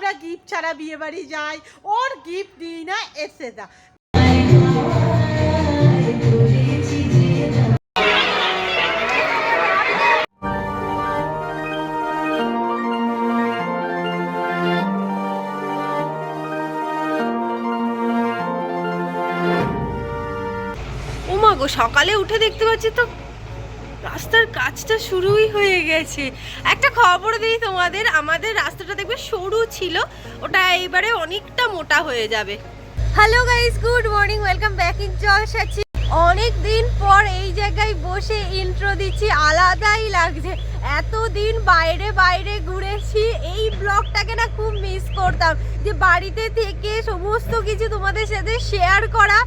আমরা গিফট ছাড়া বিয়ে বাড়ি যাই, ওর গিফট দিই না মা গো, সকালে উঠে দেখতে পাচ্ছি তো রাস্তার কাজটা শুরুই হয়ে গেছে। একটা খবর দিই তোমাদের, আমাদের রাস্তাটা দেখবে সরু ছিল, ওটা এইবারে অনেকটা মোটা হয়ে যাবে। Hello guys good morning welcome back in জলসাচি অনেক দিন পর এই জায়গায় বসে ইন্ট্রো দিচ্ছি, আলাদাই লাগছে। এতদিন বাইরে বাইরে ঘুরেছি, এই ব্লগটাকে না খুব মিস করতাম। যে বাড়িতে থেকে সমস্ত কিছু তোমাদের সাথে শেয়ার করা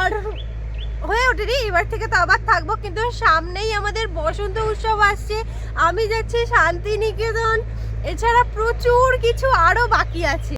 আর হয়ে ওঠেনি। এবার থেকে তো আবার থাকব। কিন্তু সামনেই আমাদের বসন্ত উৎসব আসছে। আমি যাচ্ছি শান্তিনিকেতন। এছাড়া প্রচুর কিছু আরও বাকি আছে।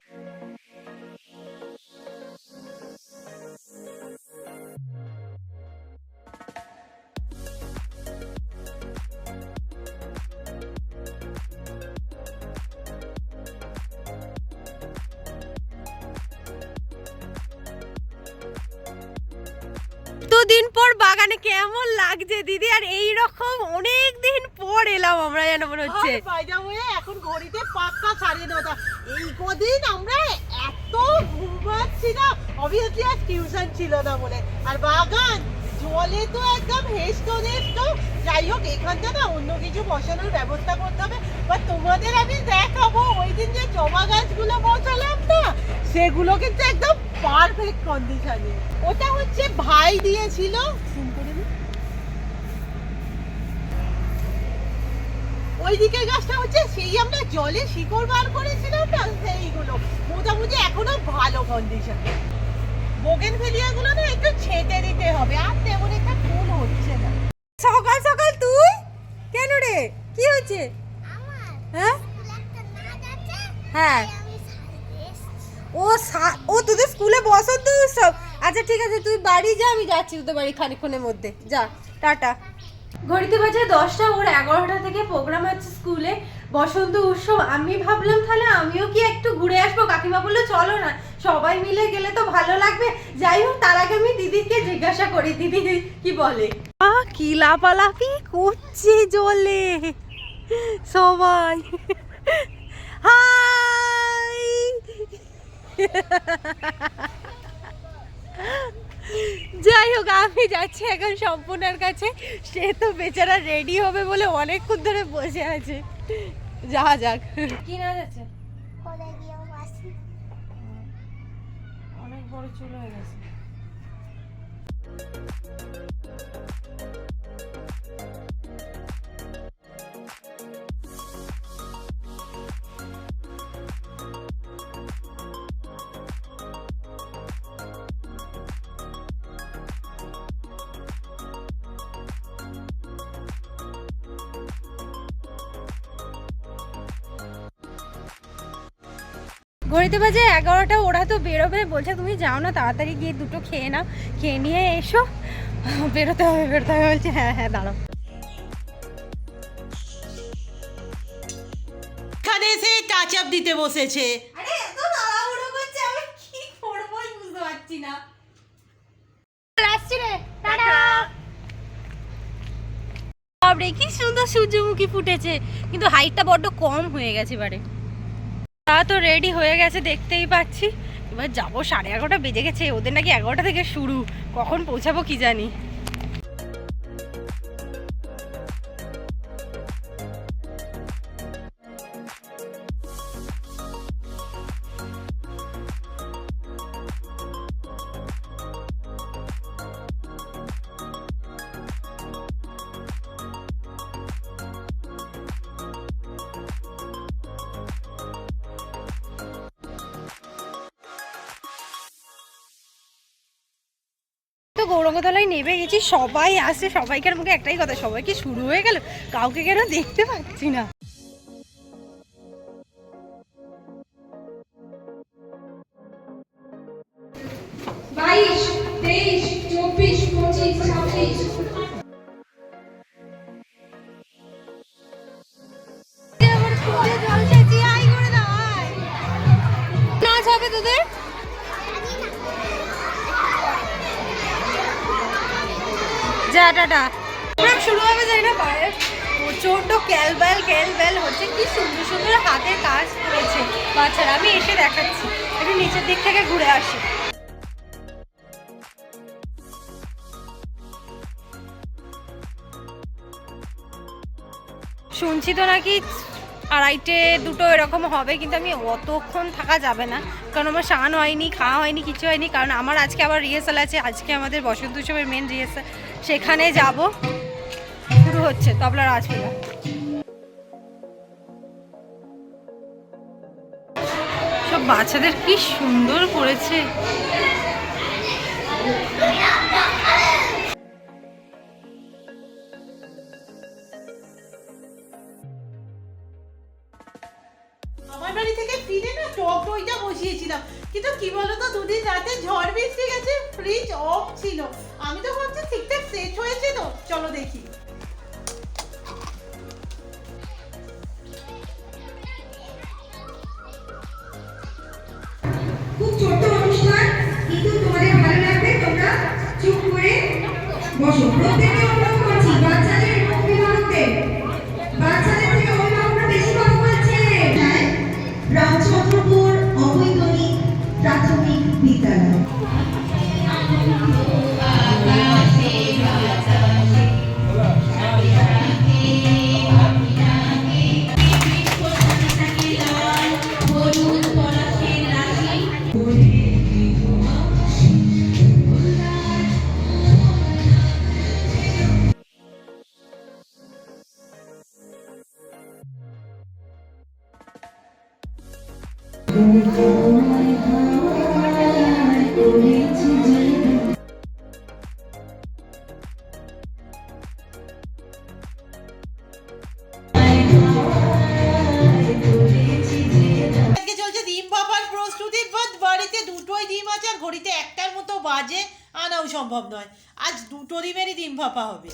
যেন মনে হচ্ছে? এখন ঘড়িতে পাক্কা সাড়ে নটা এই কদিন আমরা এত ঘুমাচ্ছি না। অবভিয়াসলি আজ টিউশন ছিল না বলে। আর বাগান জলে তো একদম হেস্ত নেস্ত যাই হোক এখানটা না অন্য কিছু বসানোর ব্যবস্থা করতে হবে। বা তোমাদের আমি দেখাবো ওই দিন যে জবা গাছগুলো বসালাম না সেগুলো কিন্তু একদম পারফেক্ট কন্ডিশনে ওটা হচ্ছে ভাই দিয়েছিল। zoom করে দিই। ওই দিকের গাছটা হচ্ছে সেই আমরা জলে শিকড় বার করেছিলাম না সেইগুলো। মোটামুটি এখনও ভালো কন্ডিশন বোগেনগুলো না একটু ছেটে দিতে হবে আর তেমন একটা ফুল হচ্ছে না। সকাল সকাল তুই? কেন রে? কি হয়েছে? হ্যাঁ? হ্যাঁ। ও ও তোদের স্কুলে বসন্ত উৎসব? আচ্ছা ঠিক আছে তুই বাড়ি যা আমি যাচ্ছি তোদের বাড়ি খানিক্ষণের মধ্যে। যা টাটা। ঘড়িতে বাজে দশটা, ওর এগারোটা থেকে প্রোগ্রাম আছে স্কুলে, বসন্ত উৎসব। আমি ভাবলাম, তাহলে আমিও কি একটু ঘুরে আসব? কাকিমা বলল, চলো না, সবাই মিলে গেলে তো ভালো লাগবে। যাই হোক, তার আগে আমি দিদিকে জিজ্ঞাসা করি, দিদি, কি বলে? আ কি লাপালাপি করছে জলে। সবাই, হাই! যাই হোক আমি যাচ্ছি এখন সম্পূর্ণের কাছে। সে তো বেচারা রেডি হবে বলে অনেকক্ষণ ধরে বসে আছে। যা যাক। কি না যাচ্ছে অনেক বড় চুল হয়ে গেছে। ঘড়িতে বাজে এগারোটা ওরা তো বেরোবে। বলছে তুমি যাও না তাড়াতাড়ি গিয়ে দুটো খেয়ে নাও খেয়ে নিয়ে এসো। বেরোতে হবে বেরোতে হবে। বলছে হ্যাঁ হ্যাঁ দাঁড়াও। এখানে এসে টাচ আপ দিতে বসেছে। আরে এত তাড়াহুড়ো করছে আমি কি সুন্দর সূর্যমুখী ফুটেছে। কিন্তু হাইটটা বড্ড কম হয়ে গেছে এবারে। তা তো রেডি হয়ে গেছে, দেখতেই পাচ্ছি। এবার যাব সাড়ে এগারোটা বেজে গেছে, ওদের নাকি এগারোটা থেকে শুরু। কখন পৌঁছাবো কি জানি। গৌরঙ্গতলায় নেমে গেছি, সবাই আসে, সবাইকার মুখে একটাই কথা, সবাই কি শুরু হয়ে গেল? কাউকে কেন দেখতে পাচ্ছি না? যা টাটা প্রোগ্রাম শুরু হবে না পায়ে হচ্ছে, কি সুন্দর সুন্দর হাতের কাজ করেছে। বাচ্চারা, আমি এসে দেখাচ্ছি। একটু নিচের দিক থেকে ঘুরে আসি। শুনছি তো নাকি আড়াইটে দুটো এরকম হবে, কিন্তু আমি অতক্ষণ থাকা যাবে না। কারণ আমার স্নান হয়নি, খাওয়া হয়নি, কিছু হয়নি, কারণ আমার আজকে আবার রিহার্সাল আছে, আজকে আমাদের বসন্ত উৎসবের মেন রিহার্সাল সেখানে যাব। শুরু হচ্ছে তবলা রাজমেলা সব বাচ্চাদের কি সুন্দর করেছে। কিন্তু কি বলতো, দুদিন রাতে ঝড় বৃষ্টি গেছে ফ্রিজ অফ ছিল। আমি তো ভাবছি ঠিকঠাক সেট হয়েছে তো, চলো দেখি। ঘড়িতে একটার মতো বাজে আনাও সম্ভব নয়। আজ দুটো ডিমেরই ডিম ভাপা হবে।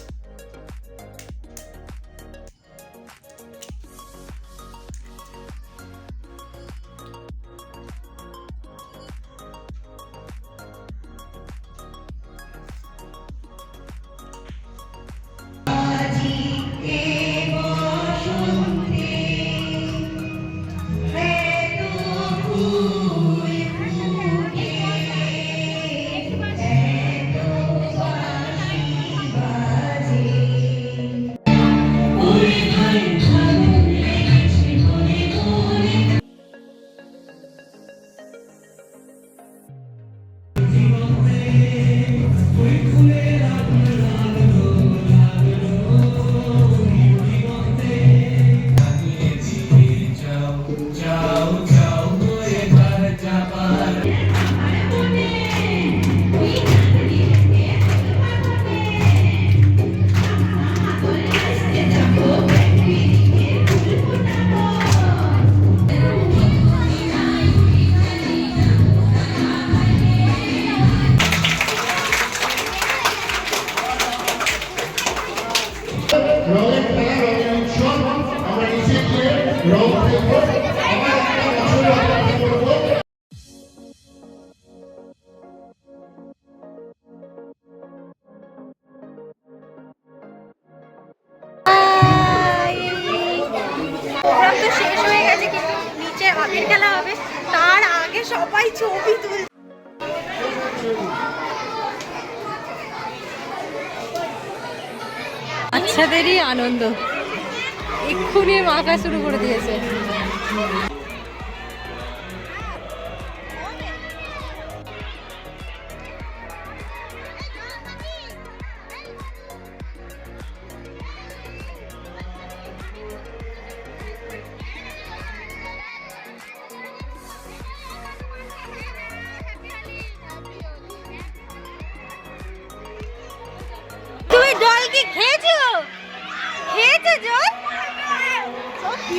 Roll বাচ্চাদেরই আনন্দ। এক্ষুনি মাখা শুরু করে দিয়েছে।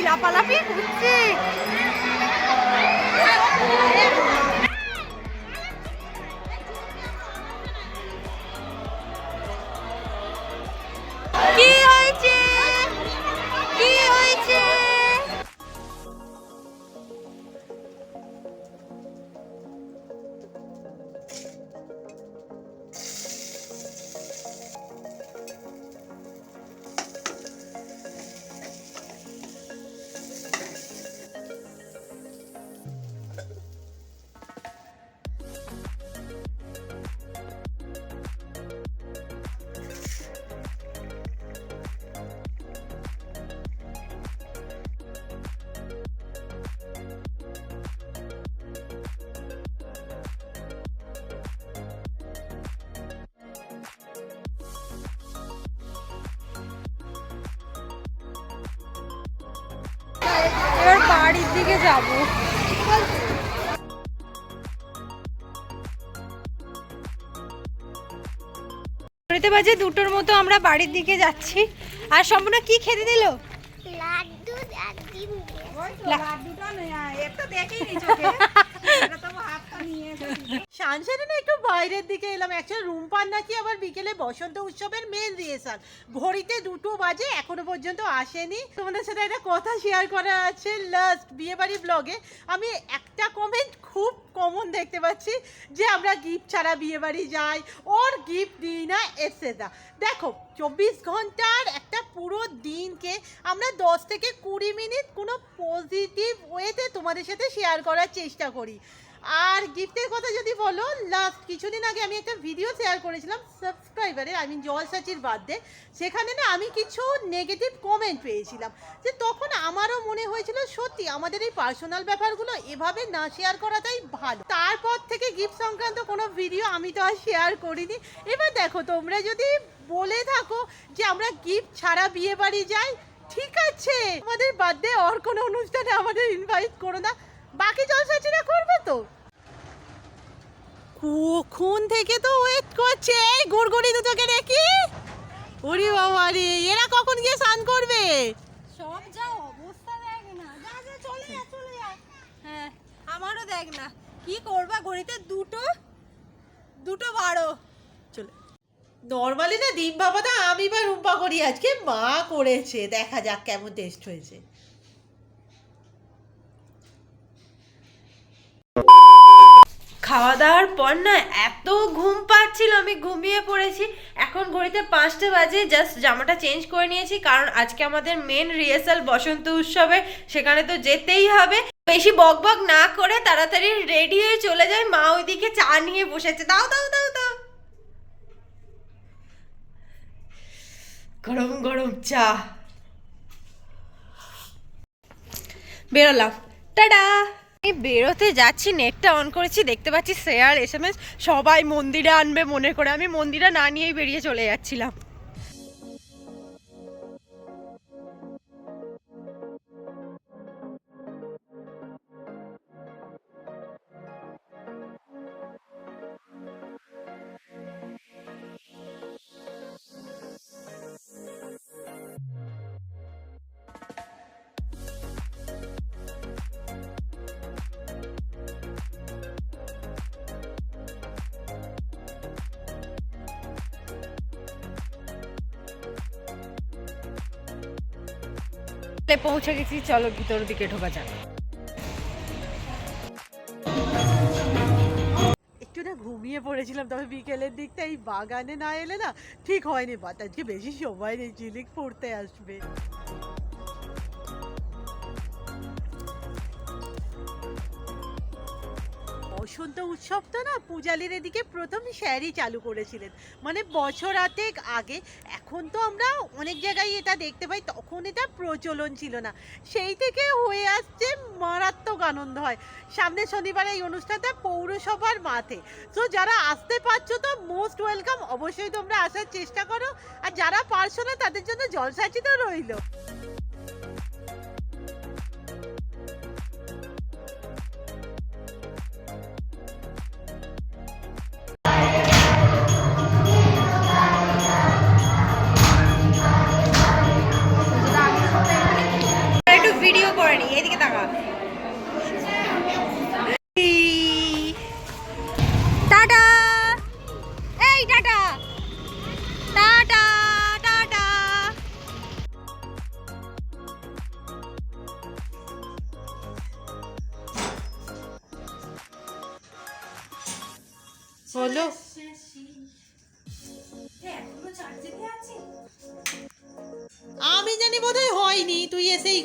লাপালাপি করছে বাড়ির দিকে যাব। ঘড়িতে বাজে দুটোর মতো আমরা বাড়ির দিকে যাচ্ছি। আর সম্পূর্ণ কি খেতে দিল? লাড্ডু আর ডিম লাড্ডুটা না একটু বাইরের দিকে এলাম। অ্যাকচুয়ালি রুমপার নাকি আবার বিকেলে বসন্ত উৎসবের মেন রিহার্সাল ঘড়িতে দুটো বাজে, এখনও পর্যন্ত আসেনি। তোমাদের সাথে একটা কথা শেয়ার করা আছে। লাস্ট বিয়েবাড়ি ব্লগে আমি একটা কমেন্ট খুব কমন দেখতে পাচ্ছি, যে আমরা গিফট ছাড়া বিয়েবাড়ি যাই, ওর গিফট দিই না এটসেট্রা দেখো, চব্বিশ ঘণ্টার একটা পুরো দিনকে আমরা দশ থেকে কুড়ি মিনিট কোনো পজিটিভ ওয়েতে তোমাদের সাথে শেয়ার করার চেষ্টা করি। আর গিফটের কথা যদি বলো লাস্ট কিছুদিন আগে আমি একটা ভিডিও শেয়ার করেছিলাম সাবস্ক্রাইবারের আমি জলসাচির বার্থডে সেখানে না আমি কিছু নেগেটিভ কমেন্ট পেয়েছিলাম। যে তখন আমারও মনে হয়েছিল, সত্যি আমাদের এই পার্সোনাল ব্যাপারগুলো এভাবে না শেয়ার করাটাই ভালো। তারপর থেকে গিফট সংক্রান্ত কোনো ভিডিও আমি তো আর শেয়ার করিনি। এবার দেখো, তোমরা যদি বলে থাকো যে আমরা গিফট ছাড়া বিয়ে বাড়ি যাই, ঠিক আছে, আমাদের বার্থডে আর কোনো অনুষ্ঠানে আমাদের ইনভাইট করো না। বাকি জলসাচিরা করবে তো? কখন থেকে তো ওয়েট করছে? এই গুড়গুড়ি দুটোকে দেখি। ওরে বাবা রে এরা কখন গিয়ে স্নান করবে? সব যা অবস্থা দেখ না। যা যা চলে যা চলে যা। হ্যাঁ আমারও দেখ না। কি করবা ঘড়িতে? দুটো? দুটো বারো। চলে। নর্মালি না ডিম বাবাটা আমি বা রুম্পা করি আজকে। মা করেছে। দেখা যাক কেমন টেস্ট হয়েছে। খাওয়া দাওয়ার পর না এত ঘুম পাচ্ছিল, আমি ঘুমিয়ে পড়েছি। এখন ঘড়িতে পাঁচটা বাজে জাস্ট জামাটা চেঞ্জ করে নিয়েছি, কারণ আজকে আমাদের মেন রিহার্সাল বসন্ত উৎসবে, সেখানে তো যেতেই হবে। বেশি বক বক না করে তাড়াতাড়ি রেডি হয়ে চলে যায় মা ওইদিকে চা নিয়ে বসেছে। দাও দাও দাও দাও। গরম গরম চা। বেরোলাম। টাটা! বেরোতে যাচ্ছি নেটটা অন করেছি, দেখতে পাচ্ছি শেয়ার এস এম এস সবাই মন্দিরে আনবে মনে করে। আমি মন্দিরে না নিয়েই বেরিয়ে চলে যাচ্ছিলাম। পৌঁছে গেছি, চলো ভিতর দিকে ঢোকা যাক। একটু না ঘুমিয়ে পড়েছিলাম, তবে বিকেলের দিকটা এই বাগানে না এলে না ঠিক হয়নি বাট আজকে বেশি সময় নেই চিলিক পড়তে আসবে। বসন্ত উৎসব তো না পূজালির এদিকে প্রথম স্যারই চালু করেছিলেন। মানে বছরাতেক আগে, এখন তো আমরা অনেক জায়গায় এটা দেখতে পাই, তখন এটা প্রচলন ছিল না। সেই থেকে হয়ে আসছে মারাত্মক আনন্দ হয়। সামনে শনিবার এই অনুষ্ঠানটা পৌরসভার মাঠে। তো যারা আসতে পারছ তো মোস্ট ওয়েলকাম অবশ্যই তোমরা আসার চেষ্টা করো। আর যারা পারছ না, তাদের জন্য জলসাচি তো রইল।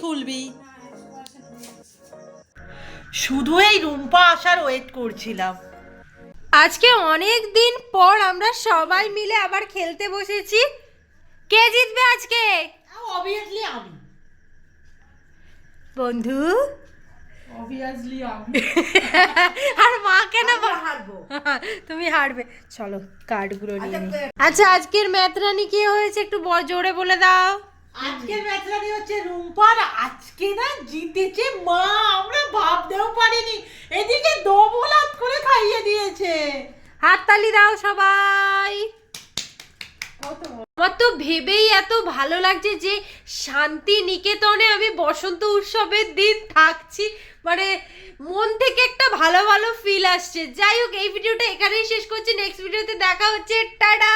খুলবি? শুধু এই রুম্পা আসার ওয়েট করছিলাম। আজকে অনেক দিন পর আমরা সবাই মিলে আবার খেলতে বসেছি। কে জিতবে আজকে? অবভিয়াসলি আমি। বন্ধু? অবভিয়াসলি আমি। আর মা কেন হারবো। তুমি হারবে। চলো কার্ডগুলো নিয়ে আচ্ছা আজকের ম্যাথ রানী কি হয়েছে একটু জোরে বলে দাও। আজকের ম্যাচটা হচ্ছে রুম্পার আজকে না জিতেছে মা আমরা ভাবতেও পারিনি। এদিকে দোবলাত করে খাইয়ে দিয়েছে। হাততালি দাও সবাই। আমার তো ভেবেই এত ভালো লাগছে যে শান্তি নিকেতনে আমি বসন্ত উৎসবের দিন থাকছি। মানে মন থেকে একটা ভালো ভালো ফিল আসছে। যাই হোক এই ভিডিওটা এখানেই শেষ করছি। নেক্সট ভিডিওতে দেখা হচ্ছে। টাটা